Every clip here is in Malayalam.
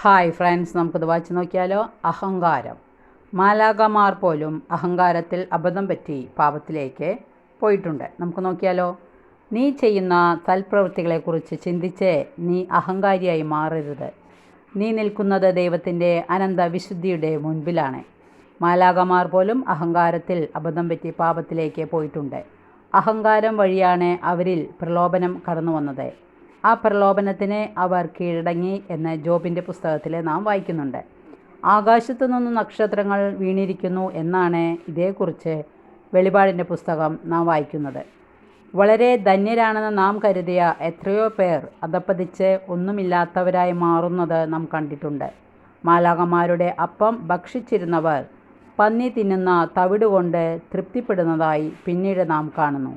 ഹായ് ഫ്രണ്ട്സ് നമുക്കിത് വായിച്ചു നോക്കിയാലോ? അഹങ്കാരം. മാലാകമാർ പോലും അഹങ്കാരത്തിൽ അബദ്ധം പറ്റി പാപത്തിലേക്ക് പോയിട്ടുണ്ട്. നമുക്ക് നോക്കിയാലോ? നീ ചെയ്യുന്ന തൽപ്രവൃത്തികളെക്കുറിച്ച് ചിന്തിച്ച് നീ അഹങ്കാരിയായി മാറരുത്. നീ നിൽക്കുന്നത് ദൈവത്തിന്റെ അനന്ത വിശുദ്ധിയുടെ മുൻപിലാണ്. മാലാകമാർ പോലും അഹങ്കാരത്തിൽ അബദ്ധം പറ്റി പാപത്തിലേക്ക് പോയിട്ടുണ്ട്. അഹങ്കാരം വഴിയാണ് അവരിൽ പ്രലോഭനം കടന്നു വന്നത് ആ പ്രലോഭനത്തിന് അവർ കീഴടങ്ങി എന്ന് ജോബിന്റെ പുസ്തകത്തിൽ നാം വായിക്കുന്നുണ്ട്. ആകാശത്തു നിന്ന് നക്ഷത്രങ്ങൾ വീണിരിക്കുന്നു എന്നാണ് ഇതേക്കുറിച്ച് വെളിപാടിന്റെ പുസ്തകം നാം വായിക്കുന്നത്. വളരെ ധന്യരാണെന്ന് നാം കരുതിയ എത്രയോ പേർ അധപ്പതിച്ച് ഒന്നുമില്ലാത്തവരായി മാറുന്നത് നാം കണ്ടിട്ടുണ്ട്. മാലാകന്മാരുടെ അപ്പം ഭക്ഷിച്ചിരുന്നവർ പന്നി തിന്നുന്ന തവിടുകൊണ്ട് തൃപ്തിപ്പെടുന്നതായി പിന്നീട് നാം കാണുന്നു.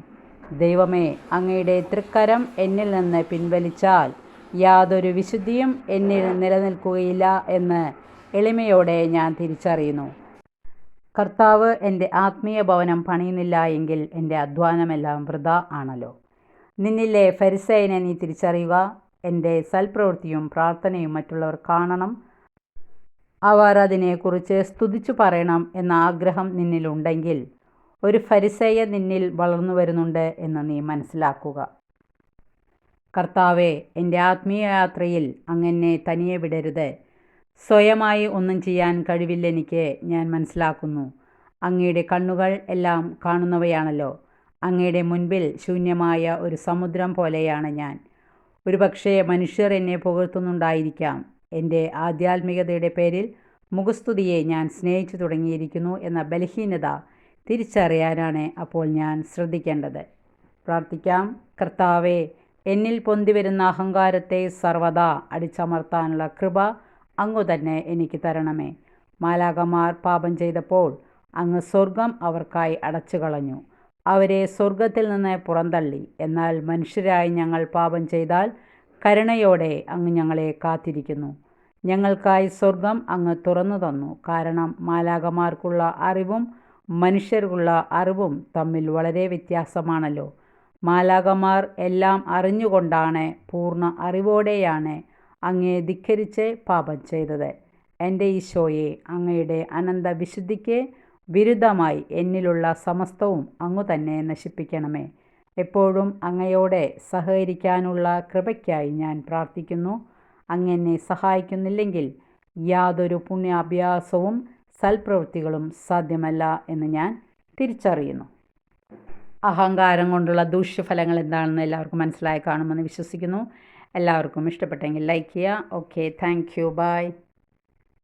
ദൈവമേ അങ്ങയുടെ തൃക്കരം എന്നിൽ നിന്ന് പിൻവലിച്ചാൽ യാതൊരു വിശുദ്ധിയും എന്നിൽ നിലനിൽക്കുകയില്ല എന്ന് എളിമയോടെ ഞാൻ തിരിച്ചറിയുന്നു. കർത്താവ് എന്റെ ആത്മീയ ഭവനം പണിയുന്നില്ല എങ്കിൽ എന്റെ അധ്വാനമെല്ലാം വൃത ആണല്ലോ. നിന്നിലെ ഫരിസയനെ നീ തിരിച്ചറിയുക. എന്റെ സൽപ്രവൃത്തിയും പ്രാർത്ഥനയും മറ്റുള്ളവർ കാണണം. അവർ അതിനെക്കുറിച്ച് സ്തുതിച്ചു പറയണം എന്ന ആഗ്രഹം നിന്നിലുണ്ടെങ്കിൽ ഒരു ഫരിസേയ നിന്നിൽ വളർന്നു വരുന്നുണ്ട് എന്ന് നീ മനസ്സിലാക്കുക. കർത്താവെ എന്റെ ആത്മീയ യാത്രയിൽ അങ്ങനെ തനിയെ വിടരുത്. സ്വയമായി ഒന്നും ചെയ്യാൻ കഴിവില്ലെനിക്ക് ഞാൻ മനസ്സിലാക്കുന്നു. അങ്ങയുടെ കണ്ണുകൾ എല്ലാം കാണുന്നവയാണല്ലോ. അങ്ങയുടെ മുൻപിൽ ശൂന്യമായ ഒരു സമുദ്രം പോലെയാണ് ഞാൻ. ഒരുപക്ഷേ മനുഷ്യർ എന്നെ പുകഴ്ത്തുന്നുണ്ടായിരിക്കാം. എന്റെ ആധ്യാത്മികതയുടെ പേരിൽ മുഖസ്തുതിയെ ഞാൻ സ്നേഹിച്ചു തുടങ്ങിയിരിക്കുന്നു എന്ന ബലഹീനത തിരിച്ചറിയാനാണ് അപ്പോൾ ഞാൻ ശ്രദ്ധിക്കേണ്ടത്. പ്രാർത്ഥിക്കാം. കർത്താവെ എന്നിൽ പൊന്തിവരുന്ന അഹങ്കാരത്തെ സർവദാ അടിച്ചമർത്താനുള്ള കൃപ അങ്ങു തന്നെ എനിക്ക് തരണമേ. മാലാകമാർ പാപം ചെയ്തപ്പോൾ അങ്ങ് സ്വർഗം അവർക്കായി അടച്ചു കളഞ്ഞു അവരെ സ്വർഗത്തിൽ നിന്ന് പുറന്തള്ളി. എന്നാൽ മനുഷ്യരായി ഞങ്ങൾ പാപം ചെയ്താൽ കരുണയോടെ അങ്ങ് ഞങ്ങളെ കാത്തിരിക്കുന്നു. ഞങ്ങൾക്കായി സ്വർഗം അങ്ങ് തുറന്നു തന്നു. കാരണം മാലാകമാർക്കുള്ള അറിവും മനുഷ്യർക്കുള്ള അറിവും തമ്മിൽ വളരെ വ്യത്യാസമാണല്ലോ. മാലാകമാർ എല്ലാം അറിഞ്ഞുകൊണ്ടാണ് പൂർണ അറിവോടെയാണ് അങ്ങയെ ധിക്കരിച്ച് പാപം ചെയ്തത്. എന്റെ ഈശോയെ അങ്ങയുടെ അനന്ത വിശുദ്ധിക്ക് വിരുദ്ധമായി എന്നിലുള്ള സമസ്തവും അങ്ങു തന്നെ നശിപ്പിക്കണമേ. എപ്പോഴും അങ്ങയോടെ സഹകരിക്കാനുള്ള കൃപയ്ക്കായി ഞാൻ പ്രാർത്ഥിക്കുന്നു. അങ്ങനെ സഹായിക്കുന്നില്ലെങ്കിൽ യാതൊരു പുണ്യാഭ്യാസവും സൽപ്രവൃത്തികളും സാധ്യമല്ല എന്ന് ഞാൻ തിരിച്ചറിയുന്നു. അഹങ്കാരം കൊണ്ടുള്ള ദൂഷ്യഫലങ്ങൾ എന്താണെന്ന് എല്ലാവർക്കും മനസ്സിലായി കാണുമെന്ന് വിശ്വസിക്കുന്നു. എല്ലാവർക്കും ഇഷ്ടപ്പെട്ടെങ്കിൽ ലൈക്ക് ചെയ്യുക. Okay thank you by